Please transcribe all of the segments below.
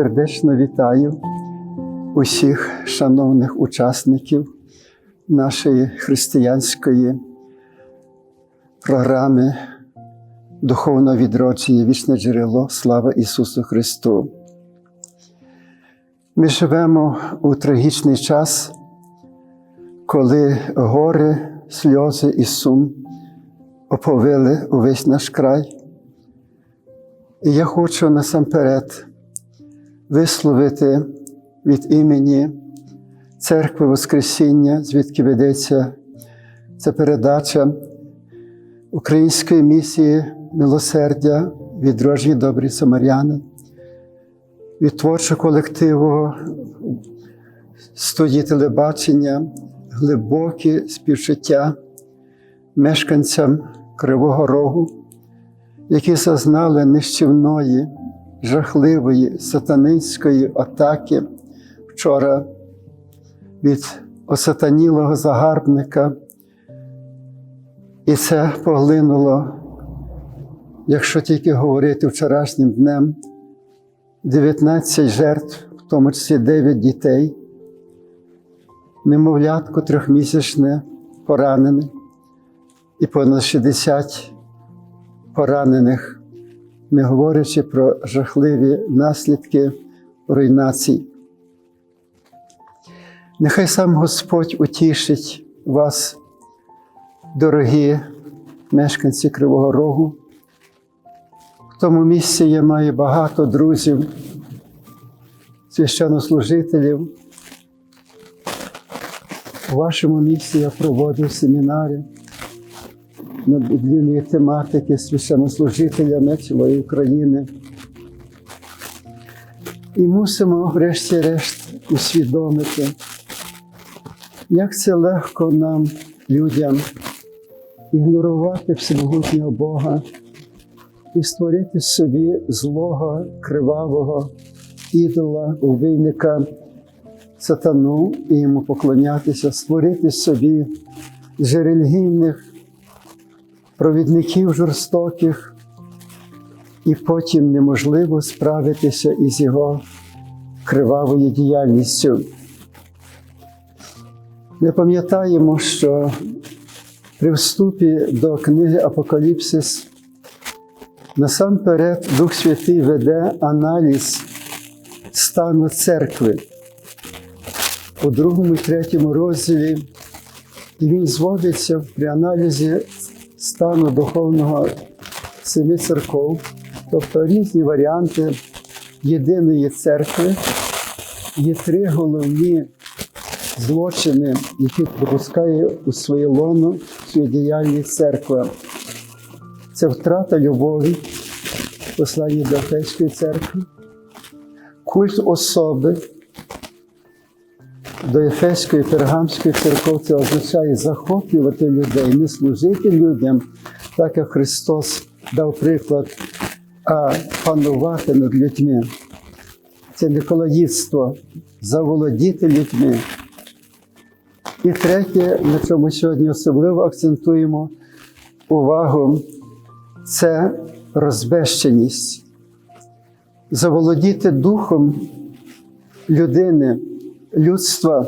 Сердечно вітаю усіх шановних учасників нашої християнської програми Духовного відродження Вічне джерело Слава Ісусу Христу. Ми живемо у трагічний час, коли горе, сльози і сум оповили увесь наш край. І я хочу насамперед висловити від імені Церкви Воскресіння, звідки ведеться ця передача Української місії милосердя відроджені добрі самаряни, від творчого колективу студії телебачення, глибокі співчуття мешканцям Кривого Рогу, які зазнали нищівної, жахливої сатанинської атаки вчора від осатанілого загарбника. І це поглинуло, якщо тільки говорити вчорашнім днем, 19 жертв, в тому числі 9 дітей, немовлятко трьохмісячне поранене і понад 60 поранених, не говорячи про жахливі наслідки руйнацій. Нехай сам Господь утішить вас, дорогі мешканці Кривого Рогу. В тому місці я маю багато друзів, священнослужителів. У вашому місці я проводив семінари на біблійної тематики з священнослужителями цілої України. І мусимо, врешті-решт, усвідомити, як це легко нам, людям, ігнорувати всемогутнього Бога і створити собі злого, кривавого ідола, убійника, сатану і йому поклонятися, створити собі з релігійних провідників жорстоких, і потім неможливо справитися із його кривавою діяльністю. Ми пам'ятаємо, що при вступі до книги Апокаліпсис насамперед Дух Святий веде аналіз стану церкви у другому і третьому розділі, і він зводиться при аналізі стану духовного семи церков, тобто різні варіанти єдиної церкви, є три головні злочини, які допускає у своє лоно свою діяльність церква. Це втрата любові, послання до Ефеської церкви, культ особи. До Ефеської Пергамської церков це означає захоплювати людей, не служити людям, так як Христос дав приклад, а панувати над людьми. Це Николаїдство, заволодіти людьми. І третє, на чому сьогодні особливо акцентуємо увагу, це розбещеність. Заволодіти духом людини, людства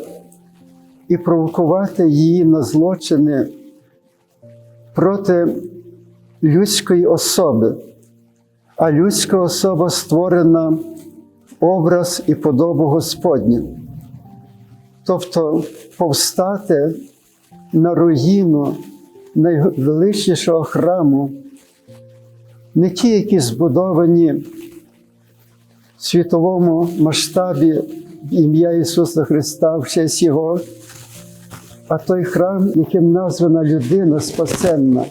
і провокувати її на злочини проти людської особи. А людська особа створена образ і подобу Господню. Тобто повстати на руїну найвеличнішого храму, не ті, які збудовані в світовому масштабі ім'я Ісуса Христа в честь Його, а той храм, яким названа людина спасенна.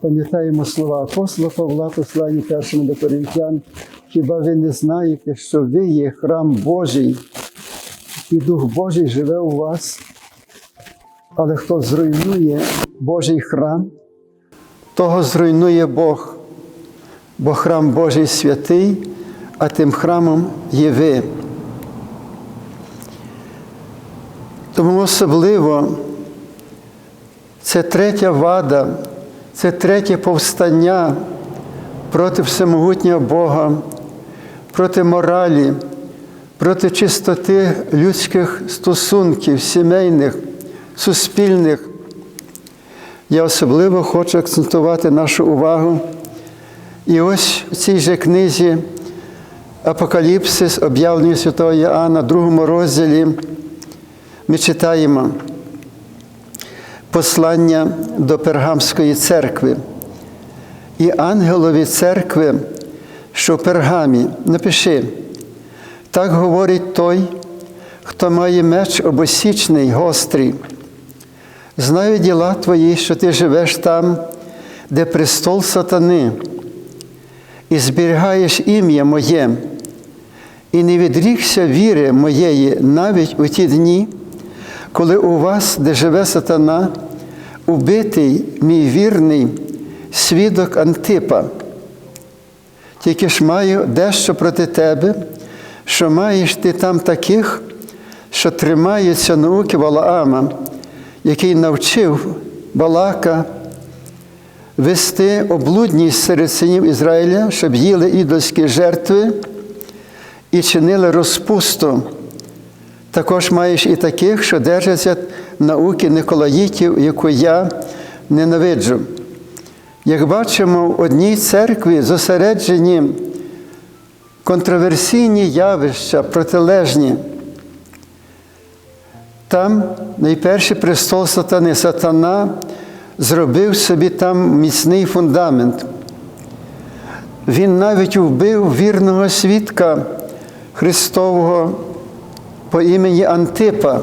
Пам'ятаємо слова апостола Павла, посланні першому до Коринтян, хіба ви не знаєте, що ви є храм Божий, і Дух Божий живе у вас, але хто зруйнує Божий храм, того зруйнує Бог, бо храм Божий святий, а тим храмом є ви. Тому особливо це третя вада, це третє повстання проти всемогутнього Бога, проти моралі, проти чистоти людських стосунків, сімейних, суспільних. Я особливо хочу акцентувати нашу увагу. І ось в цій же книзі Апокаліпсис, об'явлення Святого Іоанна, другому розділі, ми читаємо послання до Пергамської церкви. І ангелові церкви, що в пергамі, напиши, так говорить той, хто має меч обосічний, гострий. Знаю діла твої, що ти живеш там, де престол сатани, і зберігаєш ім'я моє, і не відрікся віри моєї навіть у ті дні, коли у вас, де живе сатана, убитий мій вірний свідок Антипа. Тільки ж маю дещо проти тебе, що маєш ти там таких, що тримаються науки Валаама, який навчив Балака вести облудність серед синів Ізраїля, щоб їли ідольські жертви і чинили розпусту. Також маєш і таких, що держаться науки Николаїтів, яку я ненавиджу. Як бачимо, в одній церкві зосереджені контроверсійні явища, протилежні. Там найперший престол сатани. Сатана зробив собі там міцний фундамент. Він навіть вбив вірного свідка Христового по імені Антипа.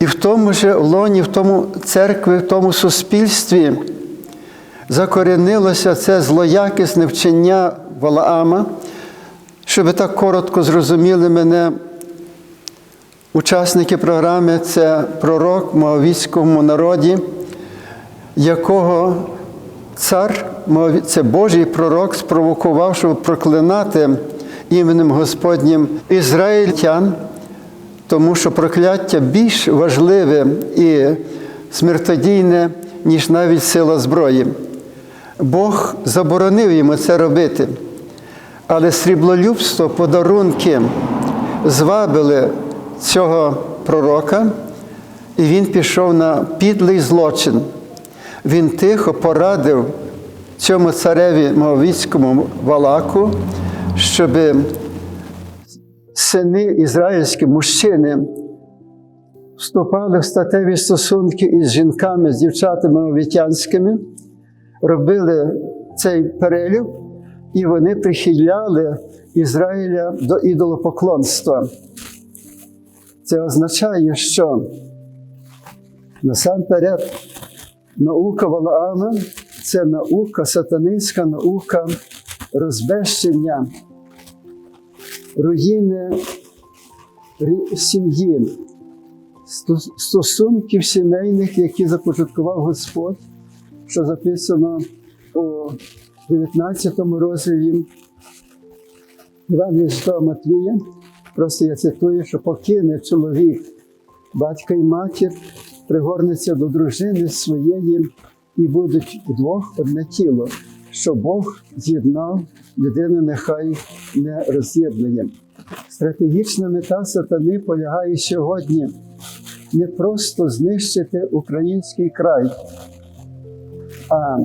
І в тому ж лоні, в тому церкві, в тому суспільстві закоренилося це злоякісне вчення Валаама, щоб так коротко зрозуміли мене. Учасники програми це пророк в Моавійському народі, якого цар, це Божий пророк, спровокував, щоб проклинати іменем Господнім ізраїльтян, тому що прокляття більш важливе і смертодійне, ніж навіть сила зброї. Бог заборонив йому це робити, але сріблолюбство, подарунки звабили цього пророка, і він пішов на підлий злочин. Він тихо порадив цьому цареві Моавіцькому Валаку, щоб сини ізраїльські мужчини вступали в статеві стосунки із жінками, з дівчатами мовітянськими, робили цей перелік, і вони прихиляли Ізраїля до ідолопоклонства. Це означає, що насамперед наука Валаама це наука, сатанинська наука розбещення, руїни сім'ї, стосунків сімейних, які започаткував Господь, що записано у 19 розділі Івана Святого Матвія. Просто я цитую, що покине чоловік, батька і матір, пригорнеться до дружини своєї і будуть вдвох одне тіло, що Бог з'єднав, людина нехай не роз'єднує. Стратегічна мета сатани полягає сьогодні не просто знищити український край, а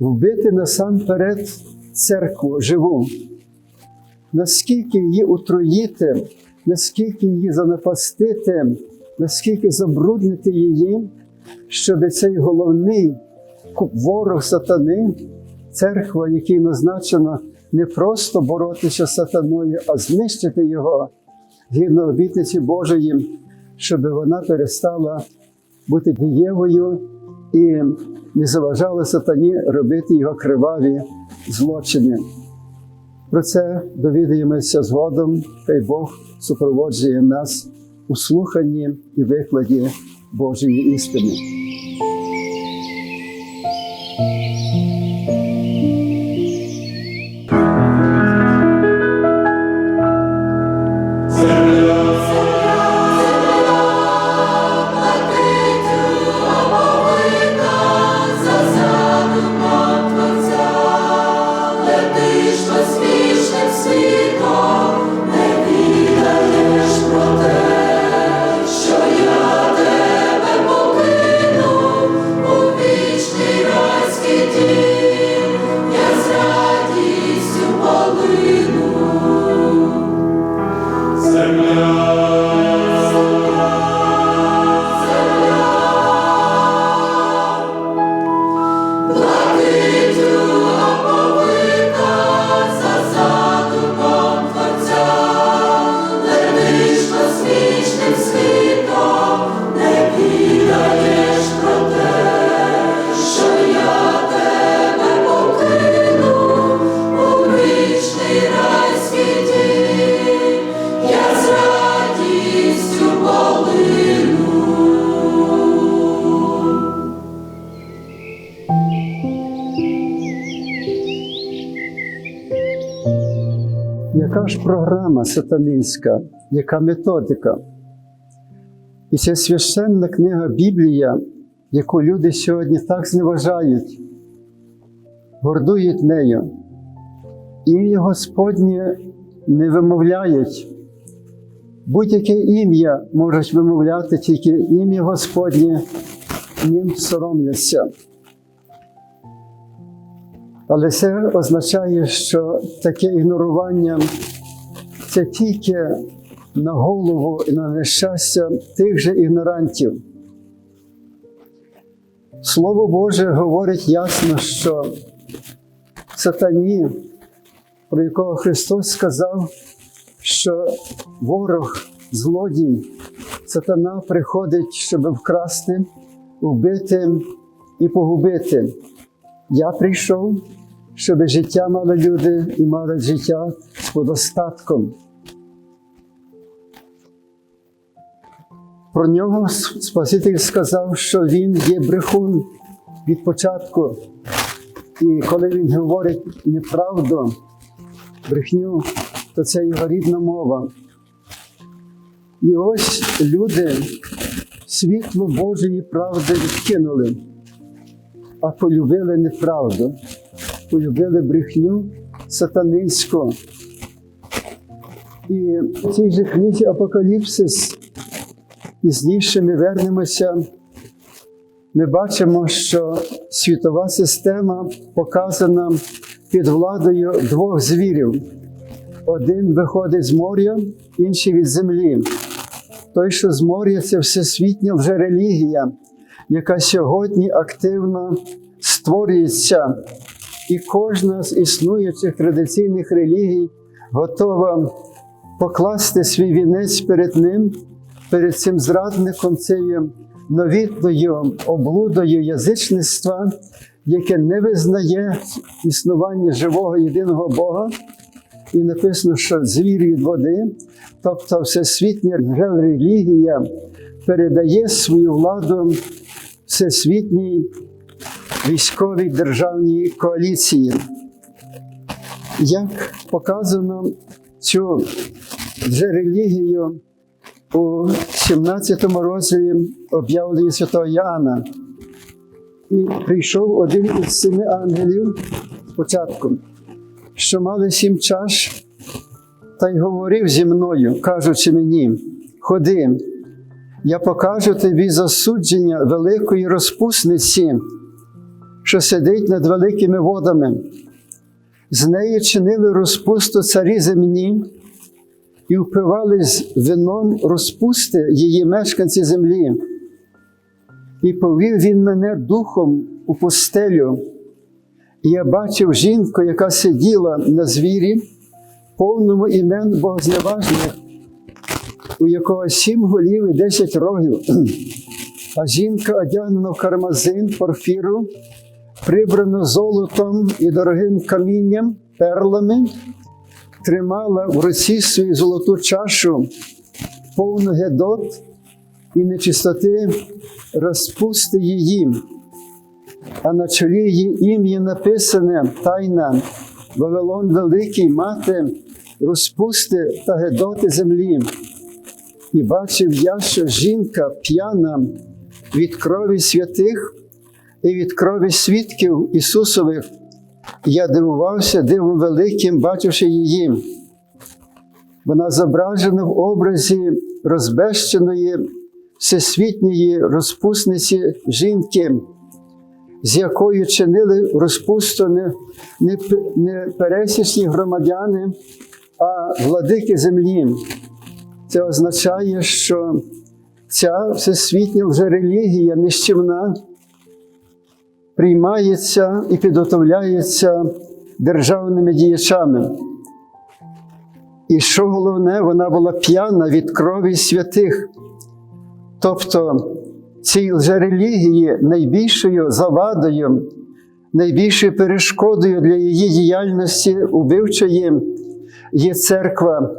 вбити насамперед церкву живу наскільки її утроїти, наскільки її занапастити, наскільки забруднити її, щоб цей головний ворог сатани, церква, який назначено не просто боротися з сатаною, а знищити його згідно обітниці Божої, щоб вона перестала бути дієвою і не заважала сатані робити його криваві злочини. Про це довідаємося згодом, хай Бог супроводжує нас у слуханні і викладі Божої істини. Ж програма сатанинська, яка методика? І ця священна книга Біблія, яку люди сьогодні так зневажають, гордують нею, ім'я Господнє не вимовляють. Будь-яке ім'я можуть вимовляти, тільки ім'я Господнє ним соромляться. Але це означає, що таке ігнорування це тільки на голову і на нещастя тих же ігнорантів. Слово Боже говорить ясно, що сатані, про якого Христос сказав, що ворог, злодій, сатана приходить, щоб вкрасти, вбити і погубити. Я прийшов, щоб життя мали люди і мали життя з подостатком. Про нього Спаситель сказав, що він є брехун від початку. І коли він говорить неправду, брехню, то це його рідна мова. І ось люди світло Божої правди відкинули, а полюбили неправду, полюбили брехню сатанинську. І в цій же книзі Апокаліпсис пізніше ми вернемося. Ми бачимо, що світова система показана під владою двох звірів. Один виходить з моря, інший від землі. Той, що з моря, це всесвітня вже релігія, яка сьогодні активно створюється. І кожна з існуючих традиційних релігій готова покласти свій вінець перед ним, перед цим зрадником, цією новітною облудою язичництва, яке не визнає існування живого єдиного Бога. І написано, що звір від води, тобто всесвітня релігія передає свою владу всесвітній військовій державній коаліції. Як показано цю вже релігію у 17 розділі об'явлення Святого Яна. І прийшов один із семи ангелів спочатку, що мали сім чаш, та й говорив зі мною, кажучи мені: Ходи, я покажу тобі засудження великої розпусниці, що сидить над великими водами. З неї чинили розпусту царі земні і впивали з вином розпусти її мешканці землі. І повів він мене духом у пустелю. І я бачив жінку, яка сиділа на звірі, повному імен богозневажних, у якого сім голів і десять рогів, а жінка одягнена в кармазин, порфіру, прибрано золотом і дорогим камінням, перлами, тримала в руці свою золоту чашу, повну гедот і нечистоти розпусти її, а на чолі її ім'я написане тайна, Вавилон Великий, мати розпусти та гедоти землі. І бачив я, що жінка п'яна від крові святих і від крові свідків Ісусових. Я дивувався дивом великим, бачивши її. Вона зображена в образі розбещеної всесвітньої розпусниці жінки, з якою чинили розпусту не, не, не пересічні громадяни, а владики землі. Це означає, що ця всесвітня вже релігія нищівна приймається і підготовляється державними діячами. І що головне, вона була п'яна від крові святих. Тобто цій релігії найбільшою завадою, найбільшою перешкодою для її діяльності убивчої є церква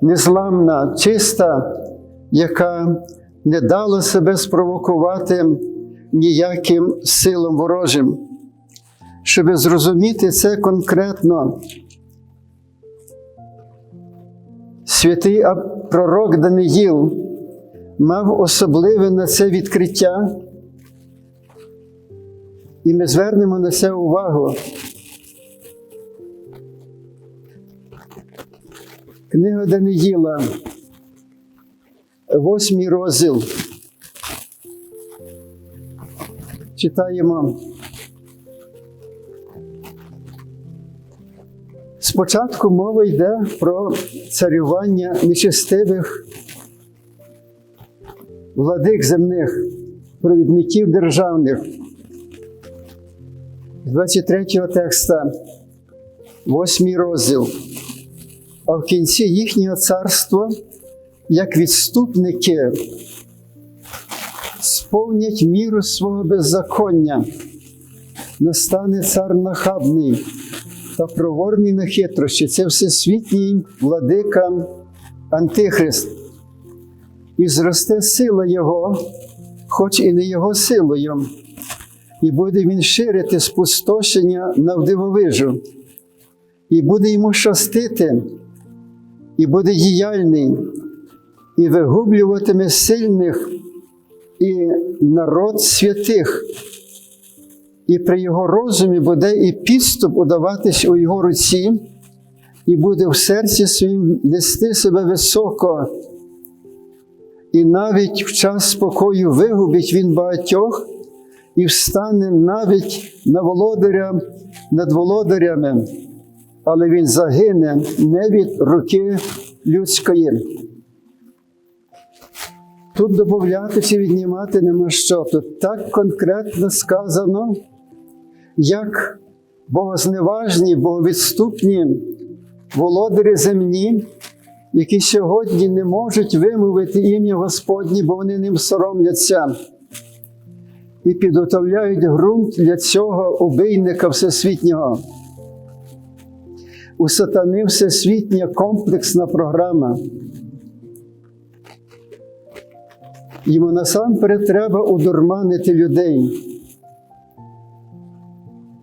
незламна, чиста, яка не дала себе спровокувати ніяким силам ворожим. Щоб зрозуміти це конкретно, святий пророк Даниїл мав особливе на це відкриття, і ми звернемо на це увагу. Книга Даниїла, восьмий розділ. Читаємо. Спочатку мова йде про царювання нечестивих владик земних, провідників державних. 23 текста, 8 розділ. А в кінці їхнього царства, як відступники, сповнять міру свого беззаконня, настане цар нахабний та проворний на хитрощі. Це всесвітній владика Антихрист. І зросте сила Його, хоч і не Його силою, і буде він ширити спустошення навдивовижу, і буде йому щастити, і буде діяльний, і вигублюватиме сильних і народ святих, і при його розумі буде і підступ удаватись у його руці, і буде в серці своїм нести себе високо. І навіть в час спокою вигубить він багатьох і встане навіть на володаря над володарями, але він загине не від руки людської. Тут додати чи віднімати нема що. Тут так конкретно сказано, як богозневажні, боговідступні володарі земні, які сьогодні не можуть вимовити ім'я Господнє, бо вони ним соромляться. І підготовляють ґрунт для цього убийника всесвітнього. У сатани всесвітня комплексна програма. Йому насамперед треба удурманити людей.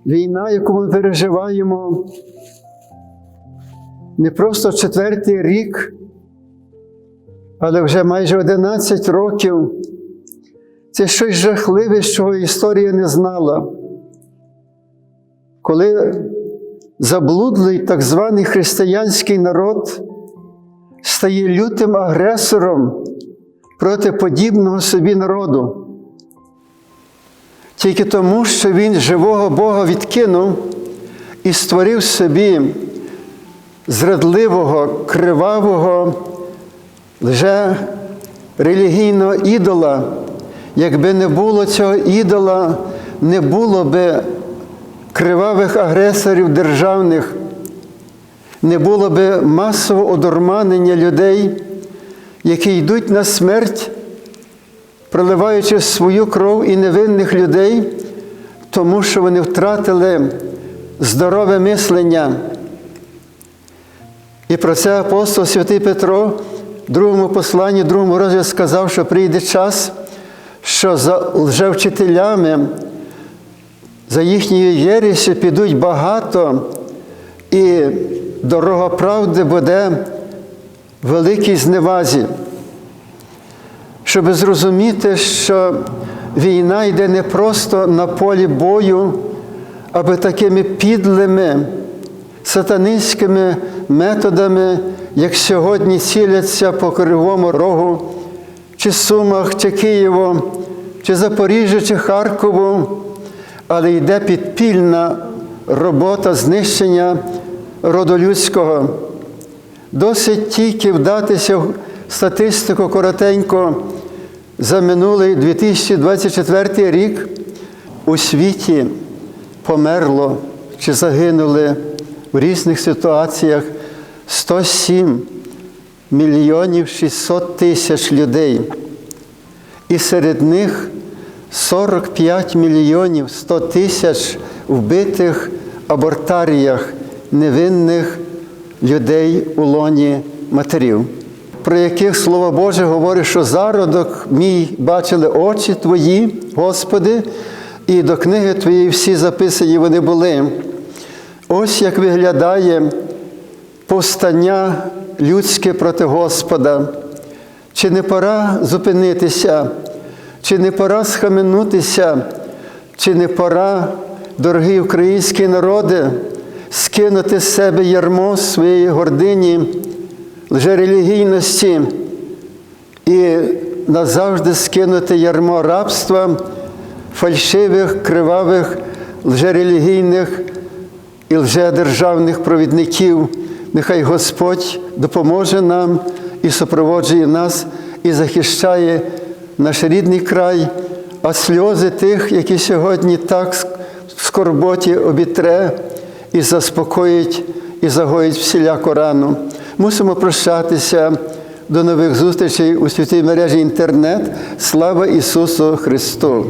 Війна, яку ми переживаємо, не просто четвертий рік, але вже майже 11 років. Це щось жахливе, що історія не знала. Коли заблудлий так званий християнський народ стає лютим агресором проти подібного собі народу. Тільки тому, що він живого Бога відкинув і створив собі зрадливого, кривавого, лже релігійного ідола. Якби не було цього ідола, не було би кривавих агресорів державних, не було би масового одурманення людей, які йдуть на смерть, проливаючи свою кров і невинних людей, тому що вони втратили здорове мислення. І про це апостол Святий Петро в другому посланні, в другому розділі сказав, що прийде час, що за лжевчителями, за їхньою єрісю підуть багато, і дорога правди буде в великій зневазі. Щоб зрозуміти, що війна йде не просто на полі бою, аби такими підлими сатанинськими методами, як сьогодні ціляться по Кривому Рогу, чи Сумах, чи Києву, чи Запоріжжя, чи Харкову, але йде підпільна робота знищення роду людського. Досить тільки вдатися в статистику коротенько за минулий 2024 рік у світі померло чи загинули в різних ситуаціях 107 мільйонів 600 тисяч людей. І серед них 45 мільйонів 100 тисяч вбитих абортаріях невинних людей у лоні матерів, про яких Слово Боже говорить, що зародок мій бачили очі Твої, Господи, і до книги Твоєї всі записані вони були. Ось як виглядає повстання людське проти Господа. Чи не пора зупинитися, чи не пора схаменутися, чи не пора, дорогі українські народи, скинути з себе ярмо своєї гордині, лжерелігійності і назавжди скинути ярмо рабства, фальшивих, кривавих, лжерелігійних і лжедержавних провідників. Нехай Господь допоможе нам і супроводжує нас, і захищає наш рідний край, а сльози тих, які сьогодні так в скорботі обітре і заспокоїть, і загоїть всіляку рану. Мусимо прощатися. До нових зустрічей у святій мережі інтернет. Слава Ісусу Христу!